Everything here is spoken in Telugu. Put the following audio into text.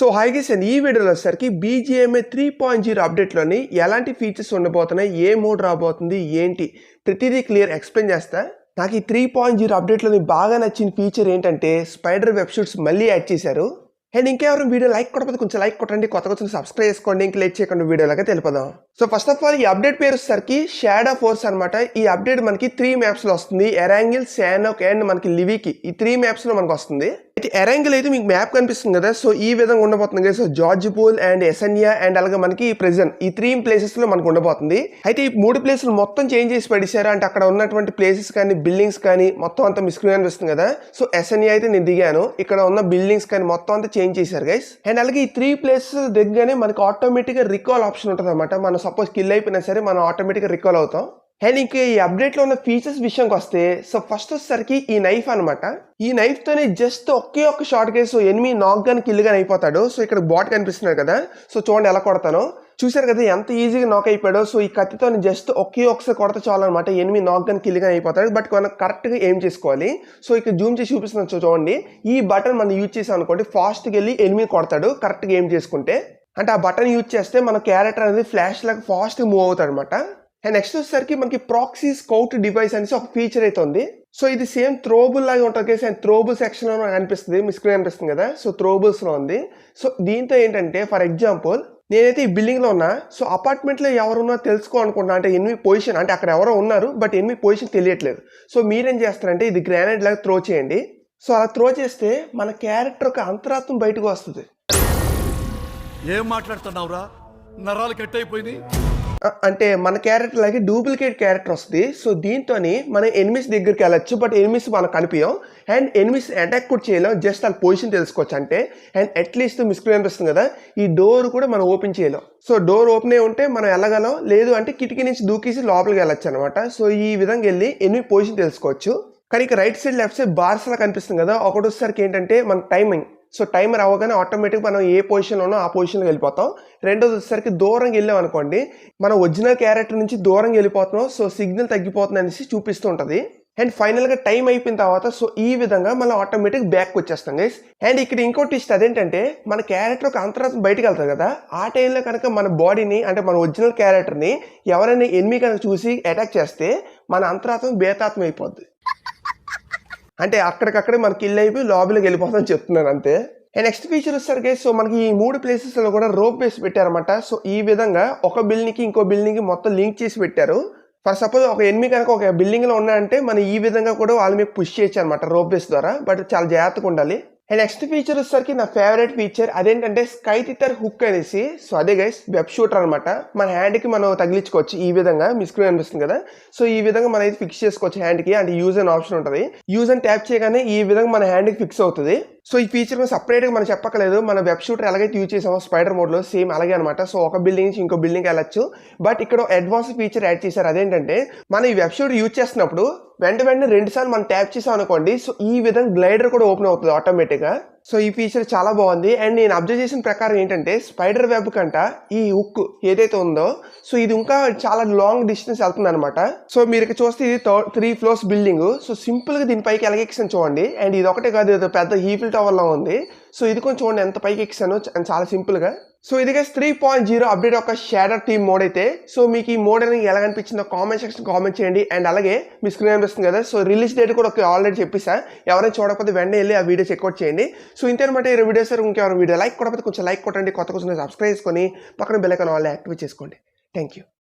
సో హైగేస్ అండ్ ఈ వీడియోలో వచ్చేసరికి బీజిఎంఏ త్రీ పాయింట్ జీరో అప్డేట్లోని ఎలాంటి ఫీచర్స్ ఉండబోతున్నాయి ఏ మోడ్ రాబోతుంది ఏంటి? ప్రతిదీ క్లియర్ ఎక్స్ప్లెయిన్ చేస్తా. నాకు ఈ త్రీ పాయింట్ జీరో అప్డేట్లోని బాగా నచ్చిన ఫీచర్ ఏంటంటే స్పైడర్ వెబ్సైట్స్ మళ్ళీ యాడ్ చేశారు. అండ్ ఇంకెవరు వీడియో లైక్ కొట్టకపోతే కొంచెం లైక్ కొట్టండి కొత్త కొంచెం సబ్స్క్రైబ్ చేసుకోండి ఇంక లేట్ చేయకుండా వీడియోలాగా తెలుపుదాం సో ఫస్ట్ ఆఫ్ ఆల్ ఈ అప్డేట్ పేరు వచ్చేసరికి షాడో ఫోర్స్ అనమాట ఈ అప్డేట్ మనకి త్రీ మ్యాప్స్లో వస్తుంది. ఎరాంగిల్ శానోక్ అండ్ మనకి లివికి ఈ త్రీ మ్యాప్స్లో మనకు వస్తుంది. అయితే ఎరాంగిల్ అయితే మీకు మ్యాప్ కనిపిస్తుంది కదా. సో ఈ విధంగా ఉండబోతుంది కదా. సో జార్జ్ పూల్ అండ్ ఎసన్యా అండ్ అలాగే మనకి ప్రెజెంట్ ఈ త్రీ ప్లేసెస్లో మనకు ఉండబోతుంది. అయితే ఈ మూడు ప్లేసులు మొత్తం చేంజ్ చేసి పడిశారు? అంటే అక్కడ ఉన్నటువంటి ప్లేసెస్ కానీ బిల్డింగ్స్ కానీ మొత్తం అంతా మిస్క్రీన్ అనిపిస్తుంది కదా. సో ఎస్ఎన్ఏ అయితే నేను దిగాను. ఇక్కడ ఉన్న బిల్డింగ్స్ కానీ మొత్తం అంతా చేంజ్ చేశారు గైస్ అండ్ అలాగే ఈ త్రీ ప్లేసెస్ దిగ్గానే మనకి ఆటోమేటిక్గా రికాల్ ఆప్షన్ ఉంటుంది అనమాట మనం సపోజ్ కిల్ అయిపోయినా సరే మనం ఆటోమేటిక్గా రికాల్ అవుతాం. అండ్ ఇంక ఈ అప్డేట్లో ఉన్న ఫీచర్స్ విషయానికి వస్తే సో ఫస్ట్ వచ్చేసరికి ఈ నైఫ్ అనమాట ఈ నైఫ్తోనే జస్ట్ ఒకే ఒక్క షార్ట్ కేసు ఎనిమి నాక్ గన్ కిల్ గాని అయిపోతాడు. సో ఇక్కడ బాట్ కనిపిస్తున్నాడు కదా. సో చూడండి ఎలా కొడతాను. చూసారు కదా ఎంత ఈజీగా నాక్ అయిపోయాడో. సో ఈ కత్తితో జస్ట్ ఒకే ఒకసారి కొడత చాలన్నమాట. ఎనిమిది నాక్ గన్ కిల్ గాని అయిపోతాడు. బట్ మనం కరెక్ట్గా ఏం చేసుకోవాలి. సో ఇక్కడ జూమ్ చేసి చూపిస్తున్నాను చూడండి. ఈ బటన్ మనం యూజ్ చేసాం అనుకోండి ఫాస్ట్కి వెళ్ళి ఎనిమిది కొడతాడు కరెక్ట్గా ఏం చేసుకుంటే. అంటే ఆ బటన్ యూజ్ చేస్తే మన క్యారెక్టర్ అనేది ఫ్లాష్ లాగా ఫాస్ట్గా మూవ్ అవుతాడు అనమాట అండ్ నెక్స్ట్ వచ్చేసరికి మనకి ప్రాక్సీ స్కౌట్ డివైస్ అనేసి ఒక ఫీచర్ అయితే ఉంది. సో ఇది సేమ్ త్రోబుల్ లాగా ఉంటుంది కదా సేమ్ త్రోబుల్ సెక్షన్లో అనిపిస్తుంది. మీ స్క్రీన్ అనిపిస్తుంది కదా? సో త్రోబుల్స్లో ఉంది. సో దీంతో ఏంటంటే ఫర్ ఎగ్జాంపుల్ నేనైతే ఈ బిల్డింగ్లో ఉన్నా. సో అపార్ట్మెంట్లో ఎవరున్నా తెలుసుకోవాలనుకుంటున్నా అంటే ఎనిమిది పొజిషన్ అంటే అక్కడ ఎవరో ఉన్నారు బట్ ఎనిమిది పొజిషన్ తెలియట్లేదు. సో మీరేం చేస్తారంటే ఇది గ్రానైట్ లాగా త్రో చేయండి. సో అలా త్రో చేస్తే మన క్యారెక్టర్ ఒక అంతరాత్మ బయటకు వస్తుంది. ఏం మాట్లాడుతున్నావురా? నరాలు కట్ అయిపోయింది అంటే మన క్యారెక్టర్ లాగే డూప్లికేట్ క్యారెక్టర్ వస్తుంది. సో దీంతో మనం ఎనిమిస్ దగ్గరికి వెళ్ళొచ్చు బట్ ఎనిమిస్ మనకు కనిపించాం అండ్ ఎనిమిస్ అటాక్ కూడా చేయలేం జస్ట్ వాళ్ళ పొజిషన్ తెలుసుకోవచ్చు అంటే. అండ్ అట్లీస్ట్ మిస్క్రీన్ అనిపిస్తుంది కదా. ఈ డోర్ కూడా మనం ఓపెన్ చేయలేం సో డోర్ ఓపెన్ అయి ఉంటే మనం వెళ్ళగలం. లేదు అంటే కిటికీ నుంచి దూకేసి లోపలికి వెళ్ళొచ్చు అనమాట సో ఈ విధంగా వెళ్ళి ఎనిమిది పొజిషన్ తెలుసుకోవచ్చు. కానీ right side left side bars లా కనిపిస్తుంది కదా. ఒకటి వచ్చేసరికి ఏంటంటే మన టైమింగ్ సో టైమర్ అవ్వగానే ఆటోమేటిక్ మనం ఏ పొజిషన్లో ఉన్నో ఆ పొజిషన్కి వెళ్ళిపోతాం. రెండోది వచ్చేసరికి దూరంగా వెళ్ళాం అనుకోండి మనం ఒరిజినల్ క్యారెక్టర్ నుంచి దూరంగా వెళ్ళిపోతున్నాం. సో సిగ్నల్ తగ్గిపోతుంది అనేసి చూపిస్తూ ఉంటుంది. అండ్ ఫైనల్గా టైం అయిపోయిన తర్వాత సో ఈ విధంగా మనం ఆటోమేటిక్ బ్యాక్ వచ్చేస్తాం గైస్. అండ్ ఇక్కడ ఇంకోటి ఇష్ట అదేంటంటే మన క్యారెక్టర్ ఒక అంతరాత్మ బయటకు వెళ్తారు కదా ఆ టైంలో కనుక మన బాడీని అంటే మన ఒరిజినల్ క్యారెక్టర్ని ఎవరైనా ఎనిమి కనుక చూసి అటాక్ చేస్తే మన అంతరాత్మ బేతాత్మ అయిపోద్ది అంటే అక్కడికక్కడే మనకి ఇల్లు అయిపోయి లోపలికి వెళ్ళిపోతామని చెప్తున్నాను అంతే. అండ్ నెక్స్ట్ ఫీచర్ వచ్చేసరికి సో మనకి ఈ మూడు ప్లేసెస్లో కూడా రోప్ వేసి పెట్టారనమాట సో ఈ విధంగా ఒక బిల్డింగ్కి ఇంకో బిల్డింగ్కి మొత్తం లింక్ చేసి పెట్టారు. ఫర్ సపోజ్ ఒక ఎనిమిది కనుక ఒక బిల్డింగ్లో ఉన్నాయంటే మనం ఈ విధంగా కూడా వాళ్ళ మీద పుష్ చేయొచ్చు అనమాట రోప్ బేస్ ద్వారా. బట్ చాలా జాగ్రత్తగా ఉండాలి. అండ్ నెక్స్ట్ ఫీచర్ వచ్చేసరికి నా ఫేవరెట్ ఫీచర్ అదేంటంటే స్కై థిటర్ హుక్ అనేసి. సో అదే గైస్ వెబ్ షూటర్ అనమాట మన హ్యాండ్కి మనం తగిలించుకోవచ్చు. ఈ విధంగా మీ స్క్రీన్ అనిపిస్తుంది కదా. సో ఈ విధంగా మనం అయితే ఫిక్స్ చేసుకోవచ్చు హ్యాండ్కి అంటే యూజ్ అనే ఆప్షన్ ఉంటుంది. యూజ్ అని ట్యాప్ చేయగానే ఈ విధంగా మన హ్యాండ్కి ఫిక్స్ అవుతుంది. సో ఈ ఫీచర్ సపరేట్ సపరేట్గా మనం చెప్పకలేదు. మన వెబ్ షూటర్ ఎలాగైతే యూజ్ చేసామో స్పైడర్ మోడ్లో సేమ్ అలాగే అనమాట సో ఒక బిల్డింగ్ నుంచి ఇంకో బిల్డింగ్ వెళ్ళచ్చు. బట్ ఇక్కడ అడ్వాన్స్ ఫీచర్ యాడ్ చేశారు. అదేంటంటే మనం ఈ వెబ్ షూటర్ యూజ్ చేస్తున్నప్పుడు వెంట వెంటనే రెండు సార్లు మనం ట్యాప్ చేసాం అనుకోండి సో ఈ విధంగా గ్లైడర్ కూడా ఓపెన్ అవుతుంది ఆటోమేటిక్గా సో ఈ ఫీచర్ చాలా బాగుంది. అండ్ నేను అబ్జర్వ్ చేసిన ప్రకారం ఏంటంటే స్పైడర్ వెబ్ కంట ఈ ఉక్ ఏదైతే ఉందో సో ఇది ఇంకా చాలా లాంగ్ డిస్టెన్స్ వెళ్తుంది అనమాట సో మీరు ఇక్కడ చూస్తే ఇది త్రీ ఫ్లోర్స్ బిల్డింగ్ సో సింపుల్గా దీని పైకి ఎలాగెక్కిసాను చూడండి. అండ్ ఇది ఒకటే కాదు పెద్ద హీఫిల్ టవర్లో ఉంది. సో ఇది కొంచెం చూడండి ఎంత పైకి ఎక్కిసాను చాలా సింపుల్గా సో ఇదిగా త్రీ పాయింట్ జీరో అప్డేట్ ఒక షాడర్ టీమ్ మోడ్ అయితే సో మీకు ఈ మోడ్ అనేది ఎలా అనిపించిందో కామెంట్ సెక్షన్ కామెంట్ చేయండి. అండ్ అలాగే మీ స్క్రీన్ అనిపిస్తుంది కదా సో రిలీజ్ డేట్ కూడా ఒక ఆల్రెడీ చెప్పేసా. ఎవరైనా చూడకపోతే వెంటనే వెళ్ళి ఆ వీడియో చెక్అవుట్ చేయండి. సో ఇంతేనమాట ఈ వీడియోస్ ఇంకెవరైనా వీడియో లైక్ కూడా కొంచెం లైక్ కొట్టండి కొత్త కొంచెం సబ్స్క్రైబ్ చేసుకొని పక్కన బెల్ ఐకాన్ యాక్టివేట్ చేసుకోండి. Thank you